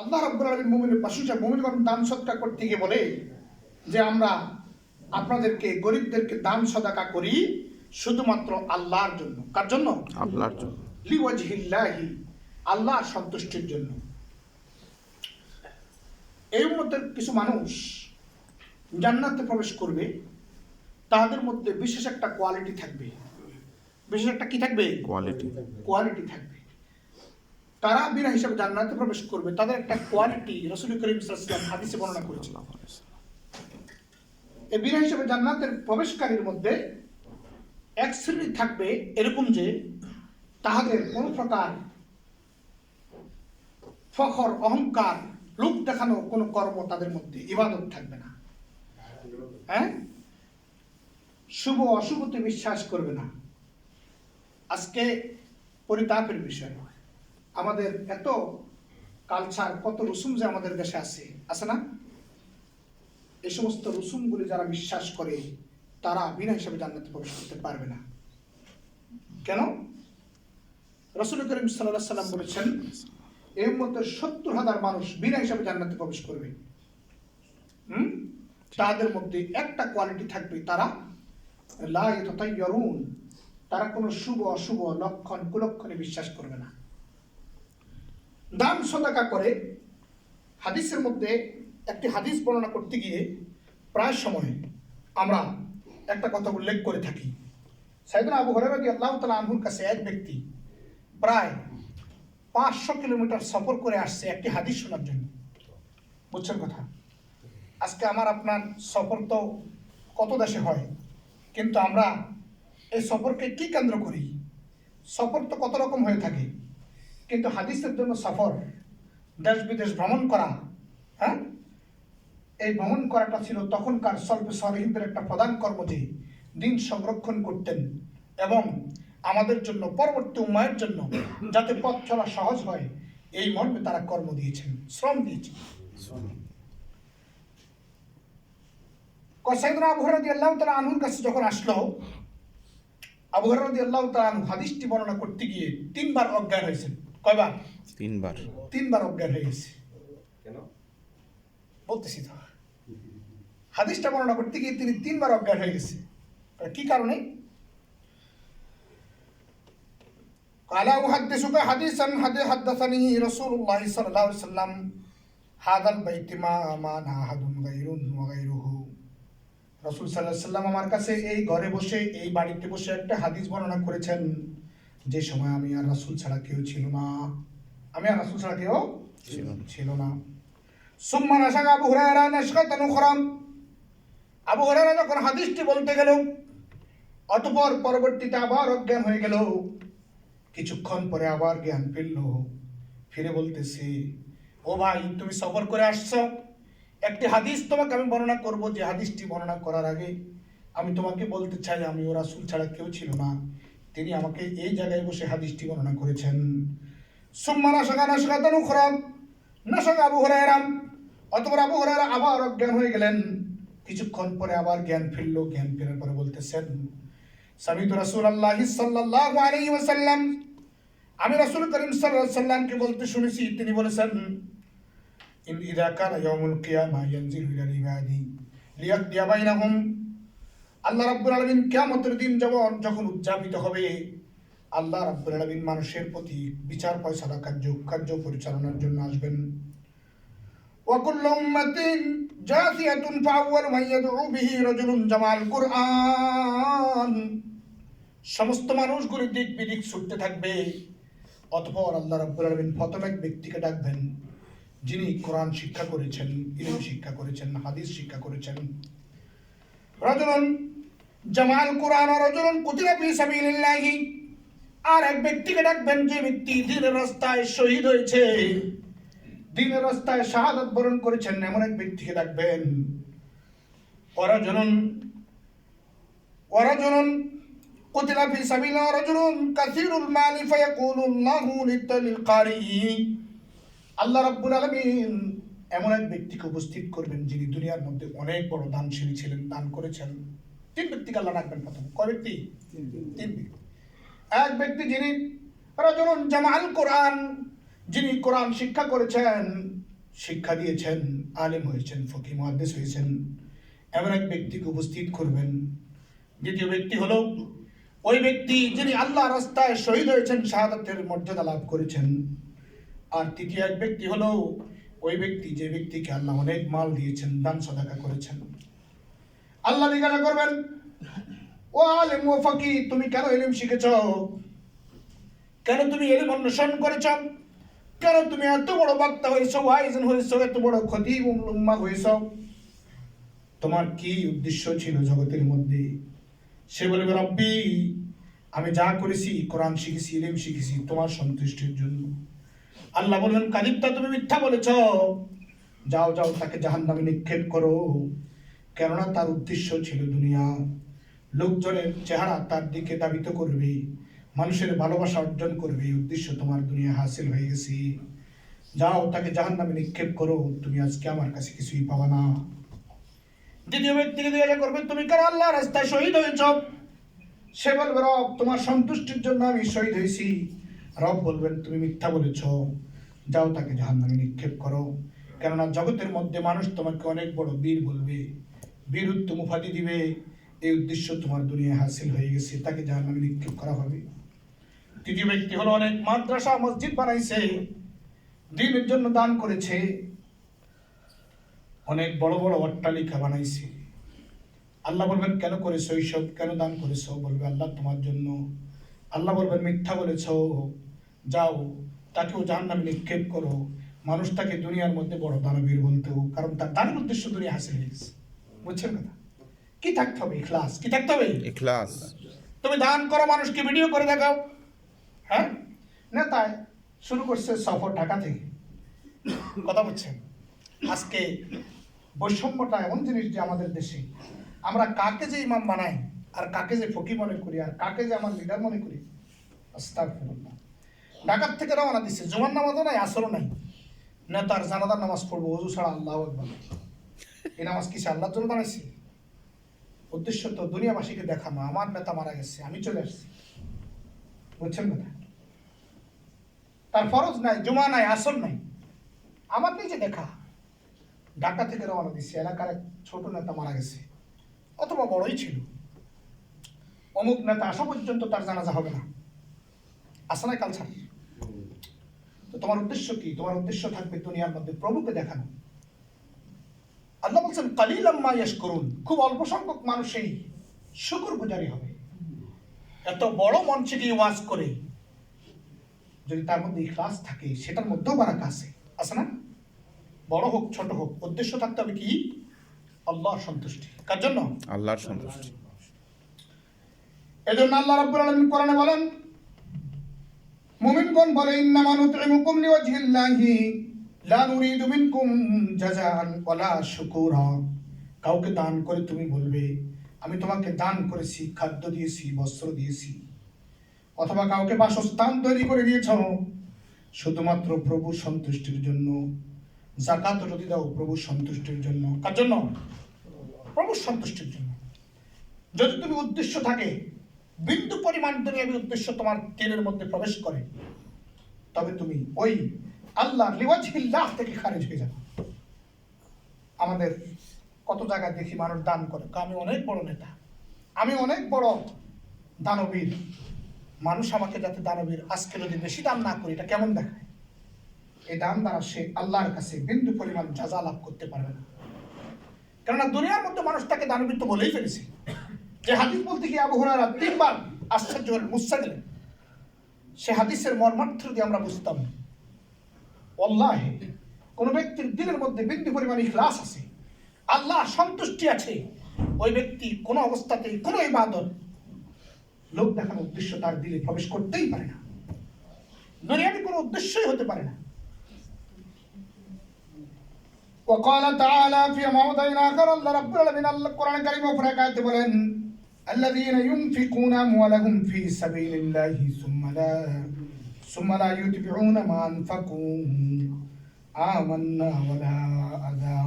আল্লাহ রাব্বুল আলামিন মুমিনের প্রশংসা মুমিনগণ দান সদকা করতে গিয়ে বলে যে আমরা আপনাদেরকে গরিবদেরকে দান সদাকা করি শুধুমাত্র আল্লাহর জন্য। কার জন্য? আল্লাহর জন্য। লিওয়াজহিল্লাহি আল্লাহর সন্তুষ্টির জন্য। এই মধ্যে কিছু মানুষ জান্নাতে প্রবেশ করবে তাদের মধ্যে বিশেষ একটা কোয়ালিটি থাকবে। বিশেষ একটা কি থাকবে? কোয়ালিটি কোয়ালিটি থাকবে। তারা বিনা হিসাবে জান্নাতে প্রবেশ করবে, তাদের একটা কোয়ালিটি রসুল করিম সাল্লাম হাদিসে বর্ণনা করেছিল এই বিনা হিসাবে জান্নাতের প্রবেশকারীর মধ্যে এক শ্রেণি থাকবে এরকম যে তাহাদের কোন প্রকার ফখর, অহংকার লোক দেখানো কোনো কর্ম তাদের মধ্যে ইবাদত থাকবে না। হ্যাঁ? শুভ অশুভতে বিশ্বাস করবে না। আজকে পরিতাপের বিষয় আমাদের এত কালচার কত রসুম যে আমাদের দেশে আছে আছে না? এই সমস্ত রসুমগুলি যারা বিশ্বাস করে, তারা বিনা হিসাবে জান্নাতে প্রবেশ করতে পারবে না। কেন? রসুল করিম সাল্লাহ সাল্লাম বলেছেন এর মধ্যে সত্তর হাজার মানুষ বিনা হিসাবে জান্নাতে প্রবেশ করবে। হুম? তাদের মধ্যে একটা কোয়ালিটি থাকবে, তারা লা ইয়াতাতায়্যারুন তারা কোনো শুভ, অশুভ লক্ষণ, কুলক্ষণে বিশ্বাস করবে না। দান সদাকা করে হাদিসের মধ্যে একটি হাদিস বর্ণনা করতে গিয়ে প্রায় সময় আমরা একটা কথা উল্লেখ করে থাকি। সাইদুল আবু হরেরাজি আল্লাহ তালা আনহুর কাছে এক ব্যক্তি প্রায় পাঁচশো কিলোমিটার সফর করে আসছে একটি হাদিস শোনার জন্য। বুঝছেন কথা? আজকে আমার আপনার সফর তো কত দেশে হয়, কিন্তু আমরা এই সফরকে কি কেন্দ্র করি? সফর তো কত রকম হয়ে থাকে? কিন্তু হাদিসের জন্য সফর দেশ বিদেশ ভ্রমণ করা হ্যাঁ? এই ভ্রমণ করাটা ছিল তখনকার স্বল্প সরহিনদের একটা প্রধান কর্ম যে দিন সংরক্ষণ করতেন এবং আমাদের জন্য পরবর্তী উন্নয়নের জন্য যাতে পথ চলা সহজ হয় এই মর্মে তারা কর্ম দিয়েছেন শ্রম দিয়েছেন। কসাইদুল আবু হরাদি আল্লাহ তালা আনহুর কাছে যখন আসলো আবু হরাদি আল্লাহ তালা হাদিসটি বর্ণনা করতে গিয়ে তিনবার অজ্ঞান হয়েছেন। কয়বার? তিনবার। তিনবার অজ্ঞান হয়ে গেছে। কেন? বলতেছি তো। হাদিসটা বর্ণনা করতে গিয়ে তিনি তিনবার অজ্ঞান হয়ে গেছে। কি কারণে? কালা উহাদ্দিসুক হাদিসান হাদে হাদ্দাসানি রাসূলুল্লাহ সাল্লাল্লাহু আলাইহি সাল্লাম হাদাল বাইতি মা আমান আহাদুন গায়রুন ওয়া গায়রুহু। রাসূল সাল্লাল্লাহু আমার কাছে এই ঘরে বসে এই বাড়িতে বসে একটা হাদিস বর্ণনা করেছেন। যে সময় আমি আর রাসূল ছাড়া কেউ ছিল না। আমি আর রাসূল ছাড়া কেউ ছিল না। সুম্মা নাশাক আবু হুরায়রা নাশকাতান উখরাম আবু হুরায়রা যখন হাদিসটি বলতে গেল অতঃপর পরবর্তীতে আবার অজ্ঞান হয়ে গেল। কিছুক্ষণ পরে আবার জ্ঞান ফিরল। ফিরে বলতেছে ও ভাই তুমি সফর করে আসছো। একটি হাদিস তোমাকে আমি বর্ণনা করব। যে হাদিসটি বর্ণনা করার আগে আমি তোমাকে বলতে চাই আমি ও রাসূল ছাড়া কেউ ছিল না। তিনি আমাকে এই জায়গায় বসে হাদিসটি বর্ণনা করেছেন। সুম্মা নাশাকা নাশকাতান উখরাম নাশাক আবু হুরায়রাম অতপর আবু হুরায়রা আবার অজ্ঞান হয়ে গেলেন। কিছুক্ষণ পরে আবার জ্ঞান ফিরল, জ্ঞান ফেরার পরে বলতেছেন, সামিতু রাসূলুল্লাহ সাল্লাল্লাহু আলাইহি ওয়াসাল্লাম। আমি রাসূল করিম আলাইহি সাল্লামকে বলতে শুনেছি, তিনি বলেছেন, ইন ইযা কানা ইয়াউমুল কিয়ামা ইয়ানজিলু ইলাল ইবাদি লিয়াকদিয়া বাইনাহুম। আল্লাহ রাব্বুল আলামিন কিয়ামতের দিন যখন যখন উদযাপিত হবে আল্লাহ রাব্বুল আলামিন মানুষের প্রতি বিচার ফয়সালা কার্য কার্য পরিচালনার জন্য আসবেন وكل أمة جاثية فأول من يدعو به رجل جمع القرآن সমস্ত মানুষগুলি দিক বিদিক ছুটতে থাকবে অতপর আল্লাহ রাব্বুল আলামিন প্রথম এক ব্যক্তিকে ডাকবেন যিনি কোরআন শিক্ষা করেছেন ইলম শিক্ষা করেছেন হাদিস শিক্ষা করেছেন রজনুন জামাল কুরআন রাজুলুন কুতিলা ফি সাবিলিল্লাহ। আর এক ব্যক্তিকে ডাকবেন যে ব্যক্তি দিনের রাস্তায় শহীদ হয়েছে। দিনের রাস্তায় শাহাদাত বরণ করেছেন, এমন এক ব্যক্তিকে ডাকবেন। অরজনুন অরজনুন কুতিলা ফি সাবিল রাজুলুন কাসিরুল মাল ফায়াকুলু আল্লাহু লিল কারি আল্লাহ রাব্বুল আলামিন এমন এক ব্যক্তিকে উপস্থিত করবেন যিনি দুনিয়ার মধ্যে অনেক বড় দানশীল ছিলেন, দান করেছেন। তিন ব্যক্তিকে আল্লাহ রাখবেন প্রথম। কয় ব্যক্তি? তিন ব্যক্তি। এক ব্যক্তি যিনি রাজুলুন জামাল কোরআন যিনি কোরআন শিক্ষা করেছেন শিক্ষা দিয়েছেন আলেম হয়েছেন ফকি মহাদ্দেশ হয়েছেন এমন এক ব্যক্তিকে উপস্থিত করবেন। দ্বিতীয় ব্যক্তি হলো ওই ব্যক্তি যিনি আল্লাহ রাস্তায় শহীদ হয়েছেন শাহাদাতের মর্যাদা লাভ করেছেন। আর তৃতীয় এক ব্যক্তি হলো ওই ব্যক্তি যে ব্যক্তিকে আল্লাহ অনেক মাল দিয়েছেন দান সদাকা করেছেন। আল্লাহ জিজ্ঞাসা করবেন। ও আলেম ও ফকি তুমি কেন এলিম শিখেছ? কেন তুমি এলিম অন্বেষণ করেছ? কেন তুমি এত বড় বক্তা হয়েছ? ওয়াইজন হয়েছ? এত বড় ক্ষতি উম্মা হয়েছ? তোমার কি উদ্দেশ্য ছিল জগতের মধ্যে? সে বলবে রব্বি, আমি যা করেছি, কোরআন শিখেছি ইলিম শিখেছি, তোমার সন্তুষ্টির জন্য। আল্লাহ বলবেন কাদিবটা তুমি মিথ্যা বলেছ। যাও যাও, তাকে জাহান নামে নিক্ষেপ করো। কেননা তার উদ্দেশ্য ছিল দুনিয়া। লোকজনের চেহারা তার দিকে দাবিত করবে, মানুষের ভালোবাসা অর্জন করবে উদ্দেশ্য তোমার দুনিয়া হাসিল হয়ে গেছে। যাও, তাকে জাহান নামে নিক্ষেপ করো, তুমি আজকে আমার কাছে কিছুই পাবা না। দ্বিতীয় ব্যক্তিকে জিজ্ঞাসা করবে, তুমি কেন আল্লাহ রাস্তায় শহীদ হয়েছ? সে বলবে, রব, তোমার সন্তুষ্টির জন্য আমি শহীদ হয়েছি। রব বলবেন, তুমি মিথ্যা বলেছ। যাও, তাকে জাহান নামে নিক্ষেপ করো। কেননা জগতের মধ্যে মানুষ তোমাকে অনেক বড় বীর বলবে। বীর উত্তম উপাধি দিবে, এই উদ্দেশ্য তোমার দুনিয়া হাসিল হয়ে গেছে, তাকে জাহান নামে নিক্ষেপ করা হবে। তৃতীয় ব্যক্তি হলো অনেক মাদ্রাসা, মসজিদ বানাইছে, দিনের জন্য দান করেছে, অনেক বড় বড় অট্টালিকা বানাইছে। আল্লাহ বলবেন, কেন করেছ এইসব? কেন দান করেছ? বলবে, আল্লাহ তোমার জন্য, আল্লাহ বলবেন, মিথ্যা বলেছ। যাও, তাকেও জাহান নামে নিক্ষেপ করো। মানুষ তাকে দুনিয়ার মধ্যে বড় দানবীর বলতো কারণ তার দানের উদ্দেশ্য দুনিয়া হাসিল হয়ে গেছে। বুঝছেন কথা কি থাকতে হবে? ইখলাস। কি থাকতে হবে? ইখলাস। তুমি দান করো মানুষকে ভিডিও করে দেখাও। হ্যাঁ? নেতায় শুরু করছে সফর ঢাকা থেকে। কথা বলছেন? আজকে বৈষম্যটা এমন জিনিস যে আমাদের দেশে আমরা কাকে যে ইমাম বানাই আর কাকে যে ফকি মনে করি আর কাকে যে আমার লিডার মনে করি আস্তাগফিরুল্লাহ। ঢাকার থেকে রওনা দিচ্ছে জুমার নামাজও নাই আসরও নাই। নেতার জানাদার নামাজ পড়ব অজু ছাড়া আল্লাহ একবার এই নামাজ কিসে আল্লাহর জন্য বানাইছি? উদ্দেশ্য তো দুনিয়াবাসীকে দেখানো আমার নেতা মারা গেছে, আমি চলে আসছি। বুঝছেন কথা? তার ফরজ নাই, জুমা নাই, আসর নাই। আমার নিজে দেখা। ঢাকা থেকে রওনা দিচ্ছে এলাকার এক ছোট নেতা মারা গেছে। অথবা বড়ই ছিল। অমুক নেতা আসা পর্যন্ত তার জানাজা হবে না। আসা নাই কালচার তো তোমার উদ্দেশ্য কি? তোমার উদ্দেশ্য থাকবে দুনিয়ার মধ্যে প্রভুকে দেখানো। আল্লাহ বলছেন কালিল আম্মা করুন খুব অল্প সংখ্যক মানুষই শুকুর গুজারি হবে। এত বড় মঞ্চে গিয়ে ওয়াজ করে যদি তার মধ্যে ইখলাস থাকে সেটার মধ্যেও বারাকা আছে। আছে না? বড় হোক ছোট হোক উদ্দেশ্য থাকতে হবে কি? আল্লাহর সন্তুষ্টি। কার জন্য? আল্লাহর সন্তুষ্টি। এজন্য আল্লাহ রাব্বুল আলামিন কোরআনে বলেন মুমিনগণ বলে ইন্নামা নুতইমুকুম লিওয়াজহিল্লাহি। লা নুরিদু মিনকুম জাযাআন ওয়ালা শুকুরা। কাউকে দান করে তুমি বলবে, আমি তোমাকে দান করেছি, খাদ্য দিয়েছি, বস্ত্র দিয়েছি। অথবা কাউকে বাসস্থান তৈরি করে দিয়েছ। শুধুমাত্র প্রভুর সন্তুষ্টির জন্য জাকাত যদি দাও প্রভুর সন্তুষ্টির জন্য। কার জন্য? প্রভু সন্তুষ্টির জন্য। যদি তুমি উদ্দেশ্য থাকে, বিন্দু পরিমাণ দুনিয়াবী উদ্দেশ্য তোমার তেলের মধ্যে প্রবেশ করে, তবে তুমি ওই আল্লাহ লিওয়াজহিল্লাহ থেকে খারিজ হয়ে যাবে। আমাদের কত জায়গায় দেখি মানুষ দান করে আমি অনেক বড় নেতা, আমি অনেক বড় দানবীর। মানুষ আমাকে যাতে দানবীর আজকে যদি বেশি দান না করি, এটা কেমন দেখায়? এই দান দ্বারা সে আল্লাহর কাছে বিন্দু পরিমাণ যাজা লাভ করতে পারবে না। কেননা দুনিয়ার মধ্যে মানুষ তাকে দানবীর তো বলেই ফেলেছে। যে হাদিস বলতে গিয়ে আবু হুরায়রা তিনবার আশ্চর্য হলেন মুসা সে হাদিসের মর্মার্থ যদি আমরা বুঝতাম অল্লাহে কোন ব্যক্তির দিলের মধ্যে বিন্দু পরিমাণ ইখলাস আছে আল্লাহ সন্তুষ্টি আছে ওই ব্যক্তি কোনো অবস্থাতেই কোনো ইবাদত লোক দেখানোর উদ্দেশ্য তার দিলে প্রবেশ করতেই পারে না দুনিয়াবি কোনো উদ্দেশ্যই হতে পারে না وقال تعالى في موضع آخر الله رب العالمين القرآن الكريم وفرقات بلن الذين ينفقون أموالهم في سبيل الله ثم لا ثم لا يتبعون ما أنفقوا آمنا ولا أذى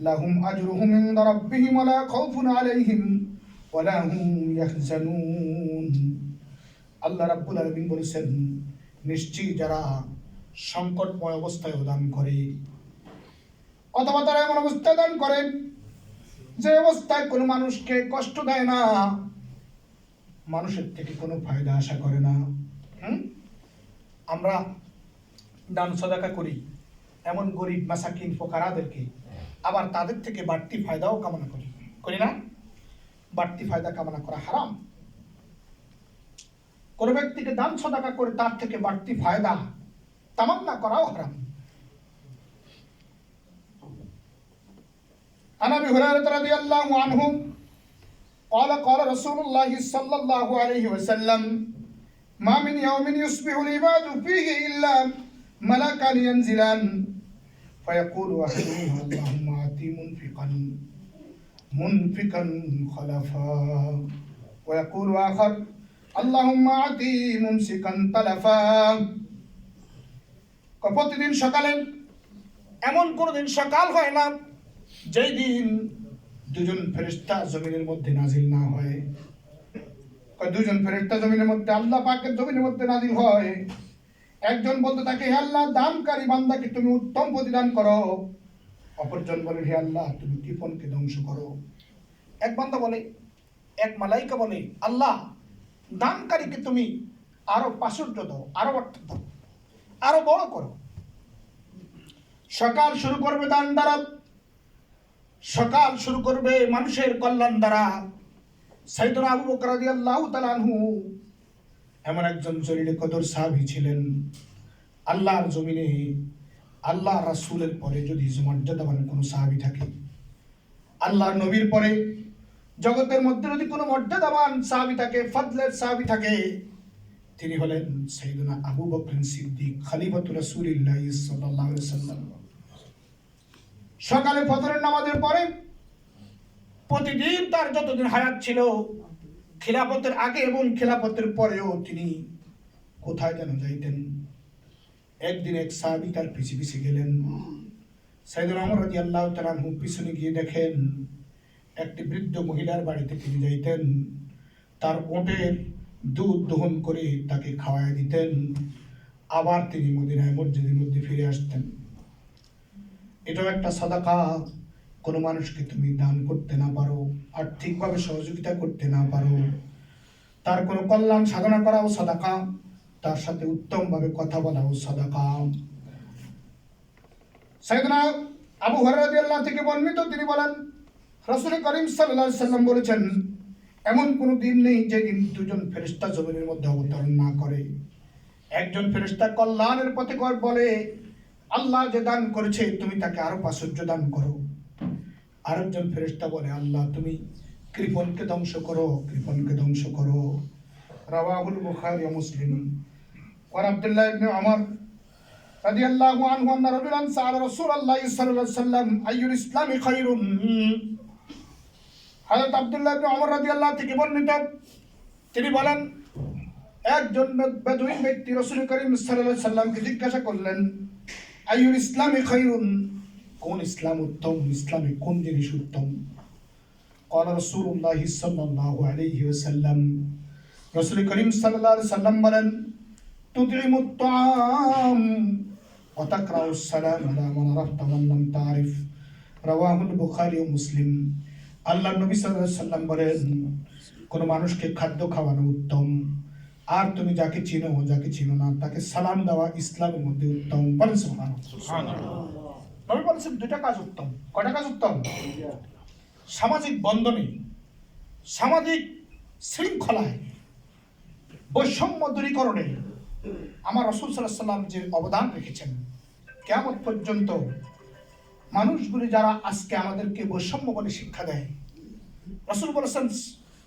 لهم أجرهم عند ربهم ولا خوف عليهم ولا هم يحزنون আল্লাহ রাব্বুল আলামিন বলেছেন নিশ্চয়ই যারা সংকটময় অবস্থায় দান করে অথবা তারা এমন অবস্থায় দান করেন যে অবস্থায় কোনো মানুষকে কষ্ট দেয় না মানুষের থেকে কোনো ফায়দা আশা করে না হুম? আমরা দান সদাকা করি এমন গরিব মাসাকিন ফোকারাদেরকে আবার তাদের থেকে বাড়তি ফায়দাও কামনা করি করি না বাড়তি ফায়দা কামনা করা হারাম কোনো ব্যক্তিকে দান সদাকা করে তার থেকে বাড়তি ফায়দা তামান্না করাও হারাম عن ابي هريره رضي الله عنه قال قال رسول الله صلى الله عليه وسلم ما من يوم يصبح العباد فيه الا ملكان ينزلان فيقول احدهما اللهم اتي منفقا منفقا خلفا ويقول اخر اللهم اتي ممسكا تلفا প্রতিদিন সকালে এমন কোনো দিন সকাল হয় না যেই দিন দুজন ফেরেশতা জমিনের মধ্যে নাজিল না হয় কয় দুজন ফেরেশতা জমিনের মধ্যে, আল্লাহ পাকের জমিনের মধ্যে নাজিল হয়। একজন বলতে থাকে, হে আল্লাহ, দানকারী বান্দাকে তুমি উত্তম প্রতিদান করো। অপরজন বলে, হে আল্লাহ, তুমি কৃপণকে ধ্বংস করো। এক বান্দা বলে, এক মালাইকা বলে, আল্লাহ, দানকারীকে তুমি আরও প্রাচুর্য দাও, আরও অর্থ দাও, আরও বড় করো। সকাল শুরু করবে দান দ্বারা, সকাল শুরু করবে মানুষের কল্যাণ দ্বারা। সাইদুল আবু বকর রাদিয়াল্লাহু তাআলা আনহু এমন একজন জলিলে কদর সাহাবী ছিলেন। আল্লাহর জমিনে আল্লাহ রাসূলের পরে যদি মর্যাদাবান কোনো সাহাবী থাকে, আল্লাহর নবীর পরে জগতের মধ্যে যদি কোনো মর্যাদাবান সাহাবী থাকে ফজলের সাহাবী থাকে, তিনি হলেন সাইদুনা আবু বকর সিদ্দিক, খলিফাতুর রাসূলিল্লাহ সাল্লাল্লাহু আলাইহি ওয়াসাল্লাম। সকালে ফজরের নামাজের পরে প্রতিদিন তার যতদিন হায়াত ছিল, খিলাফতের আগে এবং খিলাফতের পরেও তিনি কোথায় যেন যাইতেন। একদিন এক সাহাবি তার পিছে পিছে গেলেন। সাইদুল আমর রাজি আল্লাহ তালানহু পিছনে গিয়ে দেখেন, একটি বৃদ্ধ মহিলার বাড়িতে তিনি যাইতেন। তার ওটের দুধ দহন করে তাকে খাওয়াই দিতেন। আবার তিনি মদিনায়, মসজিদের মধ্যে ফিরে আসতেন। এটাও একটা সাদাকা। কোনো মানুষকে তুমি দান করতে না পারো, আর্থিকভাবে সহযোগিতা করতে না পারো, তার কোনো কল্যাণ সাধনা করাও সাদাকা, তার সাথে উত্তমভাবে কথা বলাও সাদাকা। সাইদনা আবু হরাদি আল্লাহ থেকে বর্ণিত, তিনি বলেন, রসুল করিম সাল্লাহ সাল্লাম বলেছেন, এমন কোনো দিন নেই যেদিন দুজন ফেরিস্তা জমিনের মধ্যে অবতরণ না করে। একজন ফেরিস্তা কল্যাণের পথে কর বলে, আল্লাহ যে দান করেছে, তুমি তাকে আরও প্রাচুর্য দান করো। আরেকজন ফেরেশতা বলে, আল্লাহ, তুমি কৃপণকে ধ্বংস করো, কৃপণকে ধ্বংস করো। রাওয়াহুল বুখারী মুসলিম। ওয়ান আব্দুল্লাহ ইবনে ওমর রাদিয়াল্লাহু আনহু আন্না রাজুলান সাআলা রাসূলুল্লাহ সাল্লাল্লাহু আলাইহি ওয়াসাল্লাম, আইয়ুল ইসলামি খায়রুন? হযরত আব্দুল্লাহ ইবনে ওমর রাদিয়াল্লাহু থেকে বর্ণিত। তিনি বলেন, একজন বেদুইন ব্যক্তি রাসূল করিম সাল্লাল্লাহু আলাইহি সাল্লামকে জিজ্ঞাসা করলেন, আইয়ুল ইসলামি খায়রুন? কোন ইসলাম উত্তম ইসলামে কোন জিনিস উত্তম قال رسول الله صلى الله عليه وسلم رسول করিম সাল্লাল্লাহু আলাইহি সাল্লাম বলেন تطعم الطعام وتقرأ السلام على من عرفت ومن لم تعرف رواه البخاري ومسلم আল্লাহ নবী সাল্লাল্লাহু আলাইহি সাল্লাম বলেন কোন মানুষকে খাদ্য খাওয়ানো উত্তম আর তুমি যাকে চিনো যাকে চিনো না তাকে সালাম দেওয়া ইসলামের মধ্যে উত্তম বলেন সুবহানাল্লাহ নবী বলেছেন দুইটা কাজ উত্তম। কয়টা কাজ উত্তম? সামাজিক বন্ধনে, সামাজিক শৃঙ্খলায়, বৈষম্য দূরীকরণে আমার রসুল সাল্লাহ সাল্লাম যে অবদান রেখেছেন কেমন পর্যন্ত মানুষগুলি যারা আজকে আমাদেরকে বৈষম্য বলে শিক্ষা দেয়, রসুল বলেছেন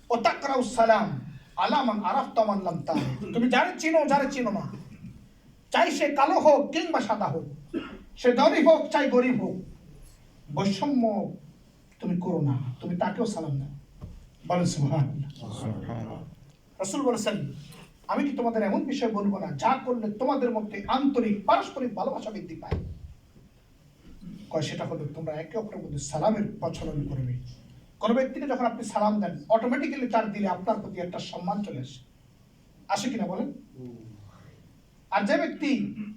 ওতাকরাউ সালাম আলামান আরাফ তামাল্লাম তা তুমি যারে চিনো যারে চিনো না। চাই সে কালো হোক কিংবা সাদা হোক। সে ধনী হোক চাই গরিব হোক। বৈষম্য তুমি করো না তুমি তাকেও সালাম দাও। বলেন সুহান রসুল বলেছেন আমি কি তোমাদের এমন বিষয় বলব না যা করলে তোমাদের মধ্যে আন্তরিক পারস্পরিক ভালোবাসা বৃদ্ধি পায়? কয় সেটা হলো তোমরা একে অপরের মধ্যে সালামের প্রচলন করবে। কোনো ব্যক্তিকে যখন আপনি সালাম দেন অটোমেটিক্যালি তার দিলে আপনার প্রতি একটা সম্মান চলে আসে। আসে কিনা বলেন? আর যে ব্যক্তি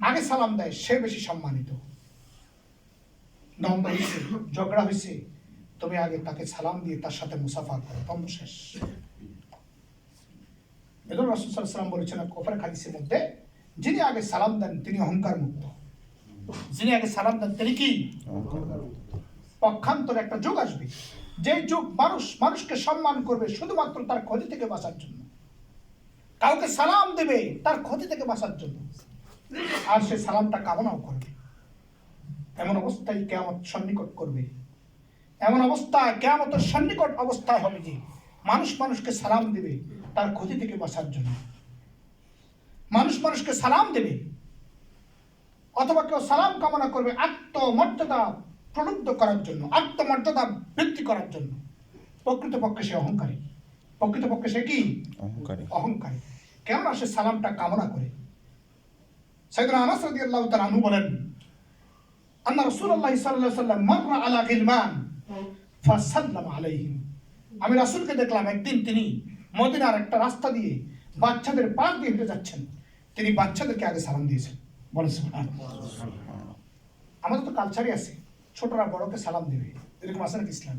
আগে সালাম দেয় সে বেশি সম্মানিত। দ্বন্দ্ব হয়েছে ঝগড়া হয়েছে তুমি আগে তাকে সালাম দিয়ে তার সাথে মুসাফা করো দ্বন্দ্ব শেষ। বলেছেন হাদিসের মধ্যে যিনি আগে সালাম দেন তিনি অহংকার মুক্ত যিনি আগে সালাম দেন তিনি কি? পক্ষান্তরে একটা যুগ আসবে যে যুগ মানুষ মানুষকে সম্মান করবে শুধুমাত্র তার ক্ষতি থেকে বাঁচার জন্য। কাউকে সালাম দেবে তার ক্ষতি থেকে বাঁচার জন্য। আর সে সালামটা কামনাও করবে। এমন অবস্থায় কেমন সন্নিকট করবে। এমন অবস্থা কেমতের সন্নিকট অবস্থায় হবে যে মানুষ মানুষকে সালাম দেবে তার ক্ষতি থেকে বাঁচার জন্য। মানুষ মানুষকে সালাম দেবে। অথবা কেউ সালাম কামনা করবে আত্মমর্যাদা প্রলুব্ধ করার জন্য আত্মমর্যাদা বৃদ্ধি করার জন্য। প্রকৃতপক্ষে সে অহংকারী। প্রকৃতপক্ষে সে কি? অহংকারী। অহংকারী। কেননা সে সালামটা কামনা করে? সাইদুল আনাস রাদিয়াল্লাহু তাআলা আনহু বলেন, আন্না রাসূলুল্লাহ সাল্লাল্লাহু আলাইহি সাল্লাম মাররা আলা গিলমান ফাসাল্লাম আলাইহিম। আমি রাসূলকে দেখলাম, একদিন তিনি মদিনার একটা রাস্তা দিয়ে বাচ্চাদের পাশ দিয়ে হেঁটে যাচ্ছেন। তিনি বাচ্চাদেরকে আগে সালাম দিয়েছেন। বলেন আমাদের তো কালচারই আছে, ছোটরা বড়কে সালাম দেবে। এরকম আছে নাকি ইসলাম?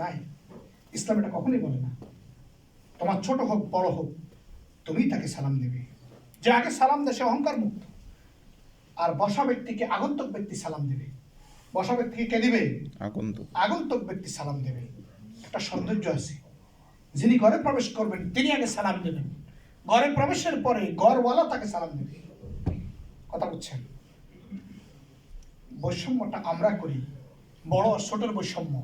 নাই। ইসলাম এটা কখনোই বলে না। তোমার ছোট হোক, বড় হোক তুমি তাকে সালাম দেবে। যে আগে সালাম দেয় সে অহংকার মুক্ত। আর বসা ব্যক্তিকে আগন্তুক ব্যক্তি সালাম দেবে। বসা ব্যক্তিকে কে দিবে? আগন্তুক। আগন্তুক ব্যক্তি সালাম দেবে। একটা সৌন্দর্য আছে। যিনি ঘরে প্রবেশ করবেন তিনি আগে সালাম দেবেন। ঘরে প্রবেশের পরে ঘরওয়ালা তাকে সালাম দেবে। কথা বুঝছেন? বৈষম্যটা আমরা করি। বড় ছোটের বৈষম্য।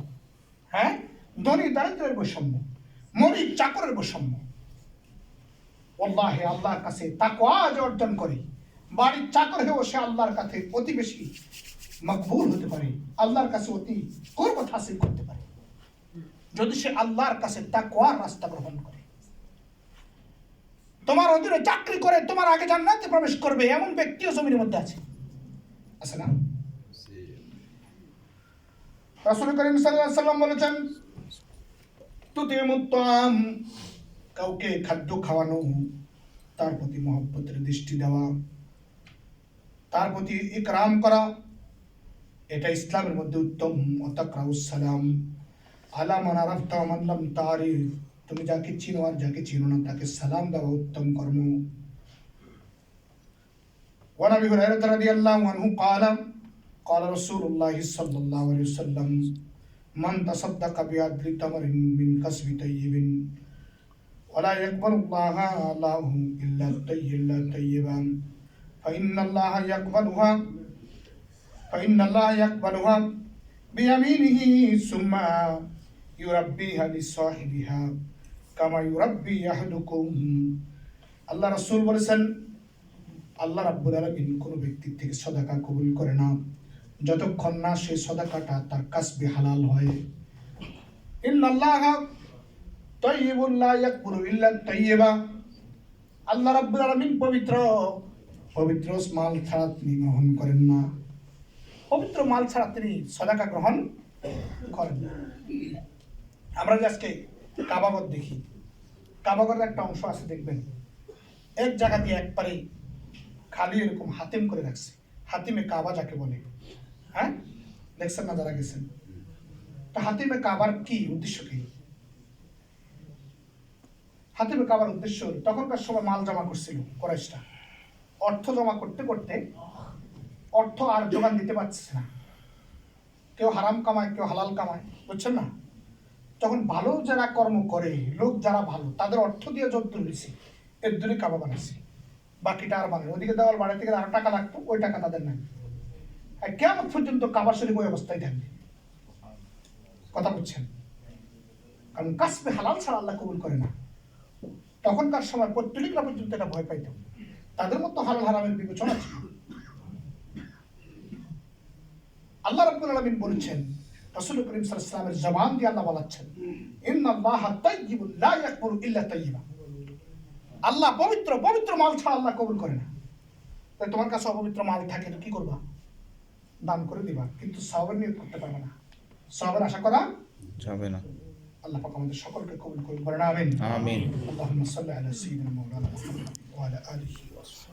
হ্যাঁ? ধনী দারিদ্রের বৈষম্য। মরিব চাকরের বৈষম্য। আল্লাহে আল্লাহর কাছে তাকওয়া যে অর্জন করে। বাড়ির চাকর হয়েও সে আল্লাহর কাছে অতি বেশি মকবুল হতে পারে। আল্লাহর কাছে অতি কোরবত হাসিল করতে পারে। যদি সে আল্লাহর কাছে তাকওয়ার রাস্তা গ্রহণ করে। তোমার অধীনে চাকরি করে তোমার আগে জান্নাতে প্রবেশ করবে এমন ব্যক্তিও জমির মধ্যে আছে। আছে না রাসূল করিম সাল্লাল্লাহু আলাইহি সাল্লাম বলেছেন, তুতিমুত্তাম কাউকে খাদ্য খাওয়ানো তার প্রতি মহব্বতের দৃষ্টি দেওয়া তার প্রতি ইকরাম করা এটা ইসলামের মধ্যে উত্তম অতাকরাউস সালাম আলা মান আরাফতা ওয়া মান লাম তারিফ তুমি যাকে চিনো আর যাকে চিনো না তাকে সালাম দেওয়া উত্তম কর্ম وعن ابي هريره رضي الله عنه قال قال رسول الله صلى الله عليه وسلم من تصدق بعدل تمر من كسب طيب ولا يقبل الله الله الا الطيب الا طيبا فان الله يقبلها فان الله يقبلها بيمينه ثم يربيها لصاحبها كما يربي احدكم আল্লাহ রসুল বলেছেন আল্লাহ রাব্বুল আলামিন কোনো ব্যক্তির থেকে সদাকা কবুল করে না যতক্ষণ না সে সদাকাটা তার কাসবে হালাল হয় ইন্নাল্লাহ তাইয়্যিবুন লা ইয়াকবুলু ইল্লা তাইয়্যিবা আল্লাহ রাব্বুল আলামিন পবিত্র পবিত্র মাল ছাড়া তিনি গ্রহণ করেন না। পবিত্র মাল ছাড়া তিনি সদাকা গ্রহণ করেন আমরা যে আজকে কাবাগর দেখি, কাবাগরের একটা অংশ আছে, দেখবেন। এক জায়গা দিয়ে একবারে খালি এরকম হাতিম করে রাখছে। হাতিমে কাবা যাকে বলে। হ্যাঁ? দেখছেন না যারা গেছেন? তা হাতিমে কাবার কি উদ্দেশ্য কি? হাতিমে কাবার উদ্দেশ্য হলো, তখনকার সময় মাল জমা করছিল কোরাইশটা অর্থ জমা করতে করতে অর্থ আর যোগান দিতে পারছে না। কেউ হারাম কামায় কেউ হালাল কামায় বুঝছেন না? তখন ভালো যারা কর্ম করে লোক যারা ভালো তাদের অর্থ দিয়ে যদ্দূর হয়েছে এর দূরে কাবা বানাইছে। বাকিটা আর বানায় ওদিকে দেওয়াল বাড়াতে গেলে আরও টাকা লাগতো ওই টাকা তাদের নাই। আর কেমন পর্যন্ত কাবা শরীফ ওই অবস্থায় থাকবে। কথা বলছেন কারণ কাসবে হালাল ছাড়া আল্লাহ কবুল করে না। তখনকার সময় পত্তলিকরা পর্যন্ত এটা ভয় পাইত তাদের মতো হালাল হারামের বিবেচনা ছিল। আল্লাহ রাব্বুল আলামিন বলেছেন, রাসূল করিম সাল্লাল্লাহু আলাইহি জবান দিয়ে আল্লাহ লা ইল্লা আল্লাহ পবিত্র পবিত্র মাল ছাড়া আল্লাহ কবুল করে না। তাই তোমার কাছে অপবিত্র মাল থাকে তো কি করবা? দান করে দিবা, কিন্তু নিয়ত করতে পারবে না। সওয়াবের আশা করা যাবে না। الله فقط نشكرك لكم لكل برنامج. آمين. اللهم صل على سيدنا مولانا محمد وعلى آله وصحبه